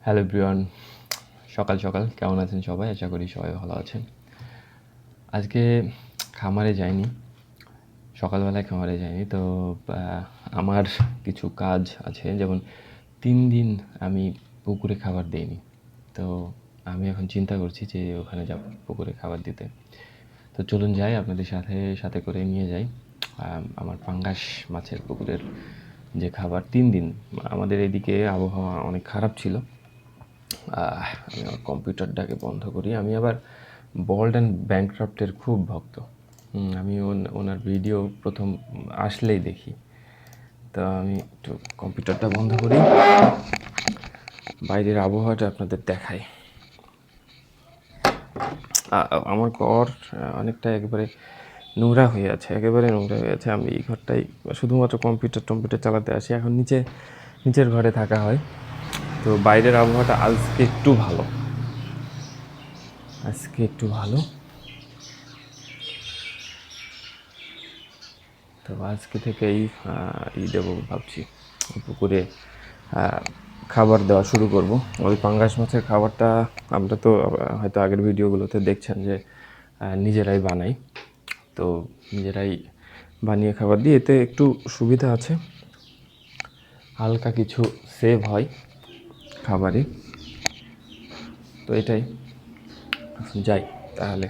Hello Brian সকাল সকাল। কেমন আছেন সবাই? আশা করি সবাই ভালো আছেন। আজকে খামারে যাইনি। সকালবেলায় খামারে যাইনি। তো আমার কিছু কাজ আছে। যেমন তিন দিন আমি পুকুরে খাবার দেইনি। তো আমি এখন চিন্তা করছি যে ওখানে যাব পুকুরে খাবার দিতে। তো চলুন যাই। আপনাদের সাথে সাথে করে নিয়ে যাই। আম, আমার পাঙ্গাস মাছের পুকুরের যে খাবার তিন দিন আমাদের এদিকে আবহাওয়া অনেক খারাপ ছিল। আমি আমার কম্পিউটারটাকে বন্ধ করি। আমি আবার বল্ড অ্যান্ড ব্যাংক্রাফ্টের খুব ভক্ত। আমি ওন- ওনার ভিডিও প্রথম আসলেই দেখি। তো আমি একটু কম্পিউটারটা বন্ধ করি। বাইরের আবহাওয়াটা আপনাদের দেখাই। আমার আহ, অনেকটা একেবারে নোংরা হয়ে আছে, একেবারে নোংরা হয়ে আছে। আমি এই ঘরটাই শুধুমাত্র কম্পিউটার টম্পিউটার চালাতে আসি। এখন নিচে, নিচের ঘরে থাকা হয়। তো বাইরের আবহাওয়াটা আজকে একটু ভালো। আজকে একটু ভালো। তো আজকে থেকেই ই দেবো ভাবছি, পুকুরে খাবার দেওয়া শুরু করব। ওই পাঙ্গাস মাছের খাবারটা আমরা তো হয়তো আগের ভিডিওগুলোতে দেখছেন যে নিজেরাই বানাই। তো নিজেরাই বানিয়ে খাবার দিই এতে একটু সুবিধা আছে। হালকা কিছু সেভ হয় খাবারে। তো এটাই। যাই, তাহলে।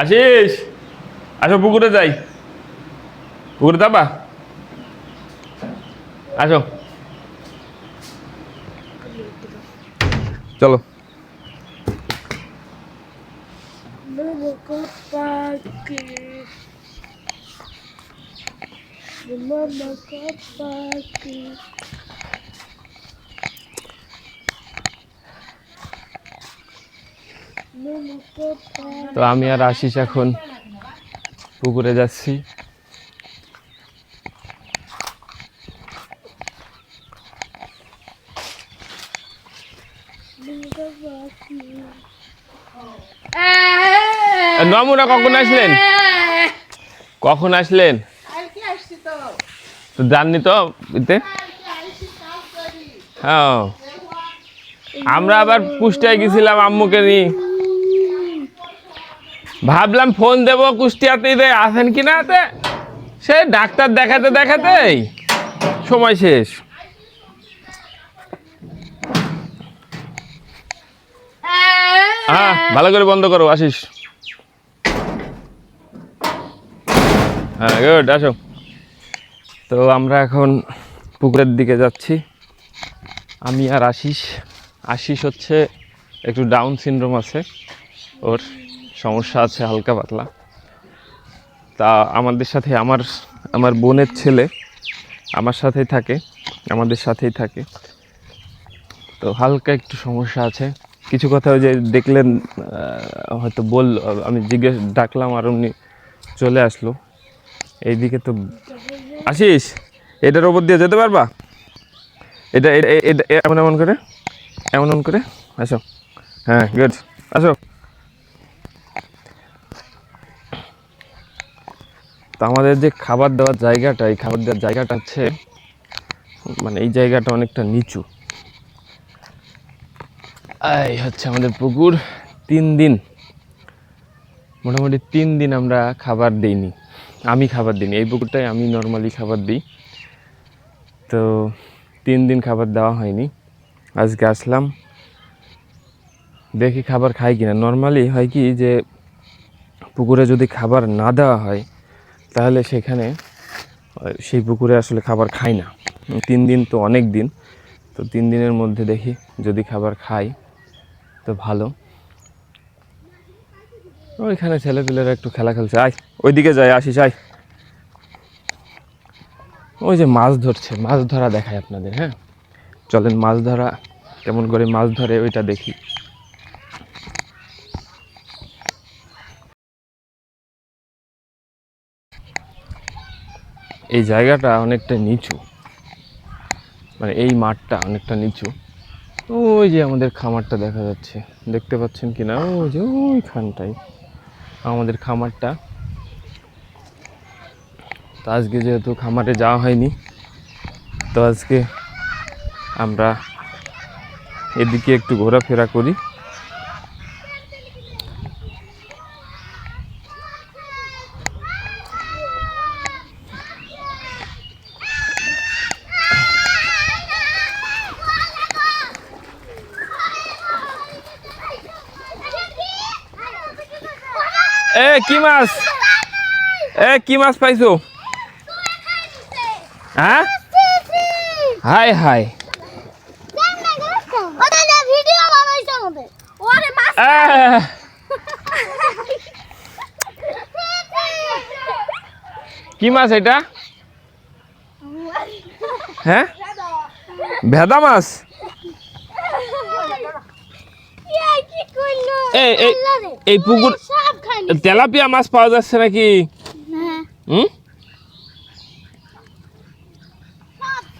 আশিস আসো পুকুরে যাই। পুকুরে যাবা? আসো। চলো। Mama kapaki. Mama kapaki. Mama kapaki. তো আমি আর আশিস এখন পুকুরে যাচ্ছি। নমুনা, কখন আসলেন? কখন আসলেন? জাননি তো হ্যাঁ। আমরা আবার পুষ্টায় গেছিলাম আম্মুকে নিয়ে। ভাবলাম ফোন দেব কুষ্টিয়াতে আসেন কি না এতে? সে ডাক্তার দেখাতে দেখাতেই সময় শেষ। হ্যাঁ ভালো করে বন্ধ করো, আসিস। হ্যাঁ গুড আসো। তো আমরা এখন পুকুরের দিকে যাচ্ছি। আমি আর আশিস আশিস হচ্ছে একটু ডাউন সিনড্রোম আছে, ওর সমস্যা আছে হালকা পাতলা। তা আমাদের সাথে আমার আমার বোনের ছেলে আমার সাথেই থাকে, আমাদের সাথেই থাকে। তো হালকা একটু সমস্যা আছে। কিছু কথা ওই যে দেখলেন হয়তো বল, আমি জিজ্ঞেস, ডাকলাম আর উনি চলে আসলো। এইদিকে তো আসিস এটার ওপর দিয়ে যেতে পারবা? এটা এটা এমন এমন করে, এমন এমন করে, আসো। হ্যাঁ গুড আসো। তো আমাদের যে খাবার দেওয়ার জায়গাটা, এই খাবার দেওয়ার জায়গাটা হচ্ছে মানে এই জায়গাটা অনেকটা নিচু। এই হচ্ছে আমাদের পুকুর। তিন দিন, মোটামুটি তিন দিন আমরা খাবার দিইনি। আমি খাবার দিইনি, এই পুকুরটাই আমি নর্মালি খাবার দিই। তো তিন দিন খাবার দেওয়া হয়নি। আজকে আসলাম, দেখি খাবার খাই কিনা। নর্মালি হয় কি যে পুকুরে যদি খাবার না দেওয়া হয় তাহলে সেখানে সেই পুকুরে আসলে খাবার খাই না। তিন দিন তো অনেক দিন। তো তিন দিনের মধ্যে দেখি যদি খাবার খাই তো ভালো। ওইখানে ছেলেপিলেরা একটু খেলা খেলছে। আয়, ওইদিকে যাই, আসিস, আয়। ওই যে মাছ ধরছে, মাছ ধরা দেখায় আপনাদের হ্যাঁ? চলেন মাছ ধরা, কেমন করে মাছ ধরে ওইটা দেখি। এই জায়গাটা অনেকটা নিচু। মানে এই মাঠটা অনেকটা নিচু। ওই যে আমাদের খামারটা দেখা যাচ্ছে। দেখতে পাচ্ছেন কি না ওই যে ওইখানটাই। আমাদের খামারটা। তো আজকে যেহেতু খামারে যাওয়া হয়নি, তো আজকে আমরা এদিকে একটু ঘোরাফেরা করি এ কি মাছ? এ কি মাছ পাইছো? হ্যাঁ হাই হাই। কি মাছ এটা? হ্যাঁ? ভেদা মাছ? এই পুকুর তেলাপিয়া মাছ পাওয়া যাচ্ছে নাকি? হ্যাঁ। হুম?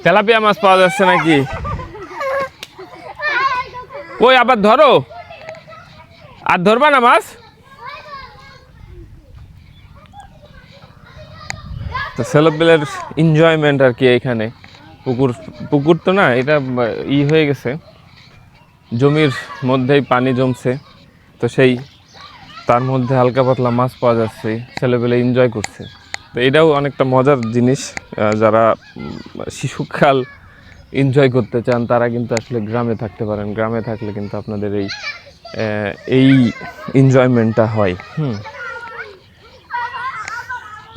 তেলাপিয়া মাছ পাওয়া যাচ্ছে নাকি? ওই আবার ধরো। আর ধরবা না মাছ? তো ছেলেপেলের এনজয়মেন্ট আর কি এখানে পুকুর পুকুর তো না এটা ই হয়ে গেছে। জমির মধ্যেই পানি জমছে। তো সেই তার মধ্যে হালকা পাতলা মাছ পাওয়া যাচ্ছে, ছেলেপেলে এনজয় করছে। তো এটাও অনেকটা মজার জিনিস যারা শিশুকাল এনজয় করতে চান, তারা কিন্তু আসলে গ্রামে থাকতে পারেন। গ্রামে থাকলে কিন্তু আপনাদের এই এই এনজয়মেন্টটা হয়। হুম।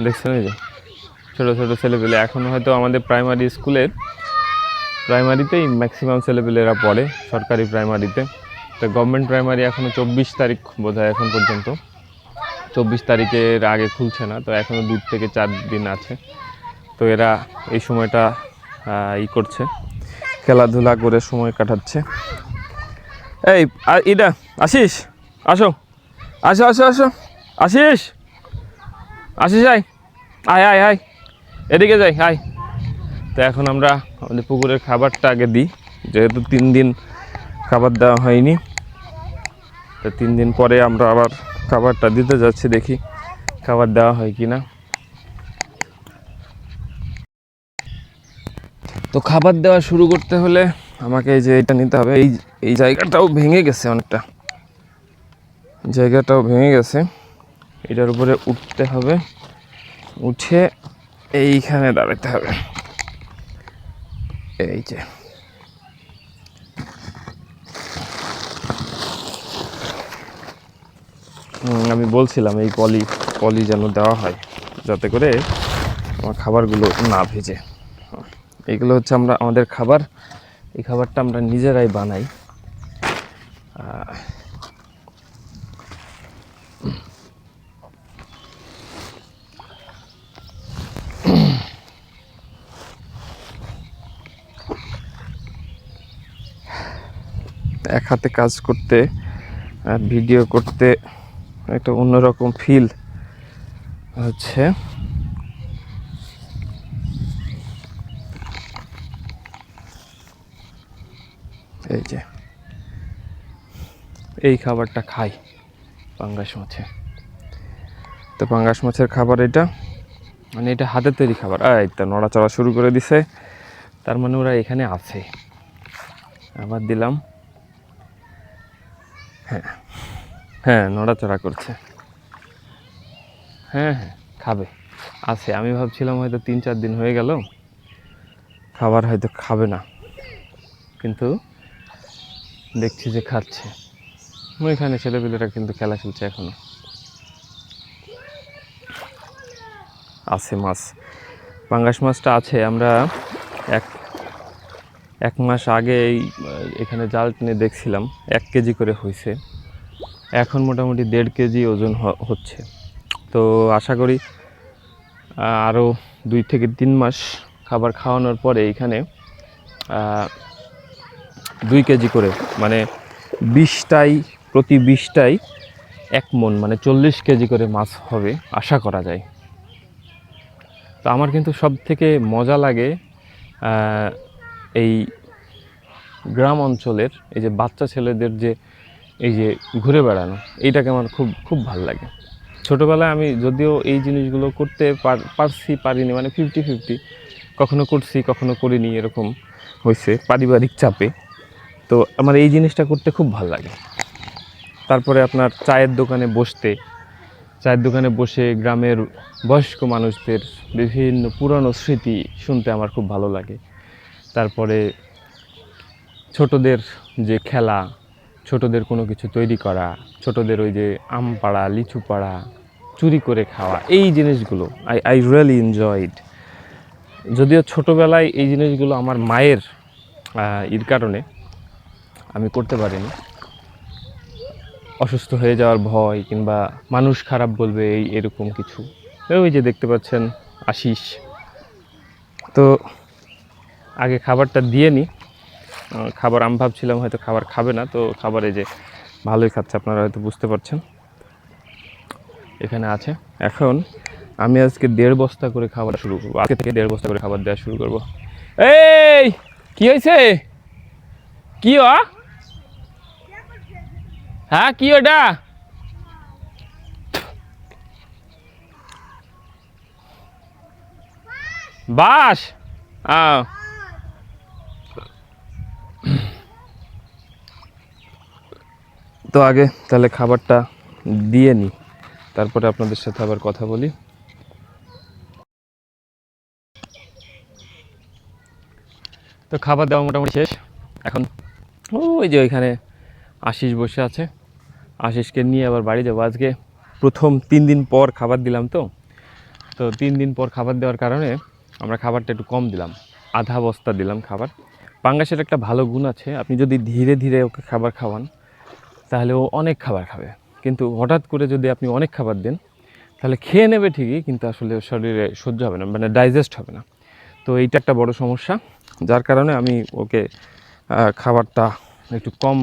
দেখছেন এই যে, ছোটো ছোটো ছেলেপেলে। এখন হয়তো আমাদের প্রাইমারি স্কুলের প্রাইমারিতেই ম্যাক্সিমাম ছেলেপেলেরা পড়ে, সরকারি প্রাইমারিতে তো গভর্নমেন্ট প্রাইমারি এখনও চব্বিশ তারিখ বোধ এখন পর্যন্ত। চব্বিশ তারিখের আগে খুলছে না, তো এখনও দুই থেকে চার দিন আছে। তো এরা এই সময়টা ই করছে, খেলাধুলা করে সময় কাটাচ্ছে। এই ইদা আসিস আসো। আসো আসো আসো। আসিস আসিস আয়। আয় আয় আয়। এদিকে যাই, আয়। তো এখন আমরা আমাদের পুকুরের খাবারটা আগে দিই, যেহেতু তিন দিন খাবার দেওয়া হয়নি। তো তিন দিন পরে আমরা আবার খাবারটা দিতে যাচ্ছি, দেখি খাবার দেওয়া হয় কি না তো খাবার দেওয়া শুরু করতে হলে আমাকে এই যে এটা নিতে হবে। এই এই জায়গাটাও ভেঙে গেছে অনেকটা। জায়গাটাও ভেঙে গেছে। এটার উপরে উঠতে হবে। উঠে এইখানে দাঁড়াতে হবে। এই যে। আমি বলছিলাম এই পলি পলি যেন দেওয়া হয়, যাতে করে আমার খাবারগুলো না ভেজে। এগুলো হচ্ছে আমরা, আমাদের খাবার। এই খাবারটা আমরা নিজেরাই বানাই। এক হাতে কাজ করতে ভিডিও করতে একটা অন্যরকম ফিল হচ্ছে। এই যে, এই খাবারটা খাই পাঙ্গাস মাছে। তো পাঙ্গাস মাছের খাবার এটা মানে এটা হাতের তৈরি খাবার। এই তো নড়াচড়া শুরু করে দিছে। তার মানে ওরা এখানে আছে। আবার দিলাম। হ্যাঁ। নড়াচড়া করছে। হ্যাঁ হ্যাঁ খাবে। আছে, আমি ভাবছিলাম হয়তো তিন চার দিন হয়ে গেল, খাবার হয়তো খাবে না। কিন্তু দেখছি যে খাচ্ছে। ওইখানে ছেলেপিলেরা কিন্তু খেলা খেলছে এখনও। আছে মাছ। পাঙ্গাস মাছটা আছে, আমরা এক এক মাস আগে এই, এখানে জাল টেনে দেখছিলাম, এক কেজি করে হয়েছে এখন মোটামুটি দেড় কেজি ওজন হচ্ছে। তো আশা করি আরও দুই থেকে তিন মাস খাবার খাওয়ানোর পরে এইখানে দুই কেজি করে মানে বিশটাই, প্রতি বিশটাই এক মন মানে চল্লিশ কেজি করে মাছ হবে আশা করা যায়। তো আমার কিন্তু সব থেকে মজা লাগে এই গ্রাম অঞ্চলের, এই যে বাচ্চা ছেলেদের যে এই যে ঘুরে বেড়ানো, এইটাকে আমার খুব খুব ভালো লাগে। ছোটোবেলায় আমি যদিও এই জিনিসগুলো করতে পার- পারছি পারিনি মানে ফিফটি ফিফটি কখনো করছি, কখনো করিনি, এরকম হয়েছে পারিবারিক চাপে। তো আমার এই জিনিসটা করতে খুব ভালো লাগে। তারপরে আপনার চায়ের দোকানে বসতে, চায়ের দোকানে বসে গ্রামের বয়স্ক মানুষদের বিভিন্ন পুরানো স্মৃতি শুনতে আমার খুব ভালো লাগে। তারপরে ছোটদের যে খেলা ছোটদের কোনো কিছু তৈরি করা, ছোটদের ওই যে আম পাড়া, লিচু পাড়া চুরি করে খাওয়া, এই জিনিসগুলো আই আই রিয়েলি এনজয়েড যদিও ছোটোবেলায় এই জিনিসগুলো আমার মায়ের ইর কারণে আমি করতে পারিনি। অসুস্থ হয়ে যাওয়ার ভয় কিংবা মানুষ খারাপ বলবে এই এরকম কিছু। ওই যে দেখতে পাচ্ছেন আশিস। তো আগে খাবারটা দিয়ে নিই খাবার আমি ভাবছিলাম হয়তো খাবার খাবে না, তো খাবার এই যে ভালোই খাচ্ছে আপনারা হয়তো বুঝতে পারছেন। এখানে আছে। এখন আমি আজকে দেড় বস্তা করে খাবার শুরু করব। আজকে থেকে দেড় বস্তা করে খাবার দেওয়া শুরু করব। এই, কি হয়েছে? কি ও? হ্যাঁ কি ওটা? বাস আহ। তো আগে তাহলে খাবারটা দিয়ে নিই তারপরে আপনাদের সাথে আবার কথা বলি। তো খাবার দেওয়া মোটামুটি শেষ। এখন ওই যে ওইখানে আশিস বসে আছে। আশিসকে নিয়ে আবার বাড়ি যাব। আজকে প্রথম তিন দিন পর খাবার দিলাম তো। তো তিন দিন পর খাবার দেওয়ার কারণে আমরা খাবারটা একটু কম দিলাম। আধা বস্তা দিলাম খাবার। পাঙ্গাসের একটা ভালো গুণ আছে, আপনি যদি ধীরে ধীরে ওকে খাবার খাওয়ান তাহলে ও অনেক খাবার খাবে। কিন্তু হঠাৎ করে যদি আপনি অনেক খাবার দেন, তাহলে খেয়ে নেবে ঠিকই, কিন্তু আসলে শরীরে সহ্য হবে না মানে ডাইজেস্ট হবে না। তো এইটা একটা বড় সমস্যা, যার কারণে আমি ওকে খাবারটা একটু কম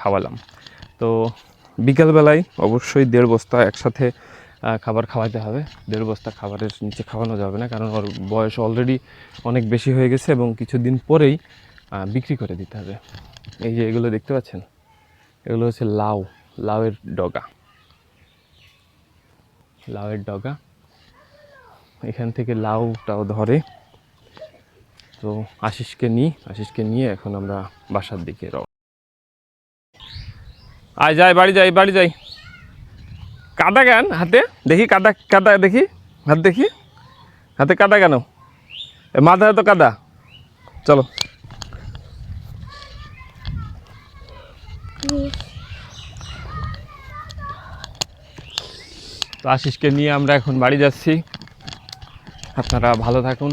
খাওয়ালাম। তো বিকেলবেলায় অবশ্যই দেড় বস্তা একসাথে খাবার খাওয়াতে হবে। দেড় বস্তা খাবারের নিচে খাওয়ানো যাবে না, কারণ ওর বয়স অলরেডি অনেক বেশি হয়ে গেছে এবং কিছুদিন পরেই বিক্রি করে দিতে হবে। এই যে এগুলো দেখতে পাচ্ছেন? এগুলো হচ্ছে লাউ, লাউয়ের ডগা। লাউয়ের ডগা। এখান থেকে লাউটাও ধরে। তো আশিসকে নিই, আশিসকে নিয়ে এখন আমরা বাসার দিকে রও আয় যাই, বাড়ি যাই বাড়ি যাই। কাদা কেন হাতে? দেখি কাদা কাদা দেখি। হাত দেখি। হাতে কাদা কেন? মাথায় তো কাদা। চলো। তো আশিসকে নিয়ে আমরা এখন বাড়ি যাচ্ছি। আপনারা ভালো থাকুন।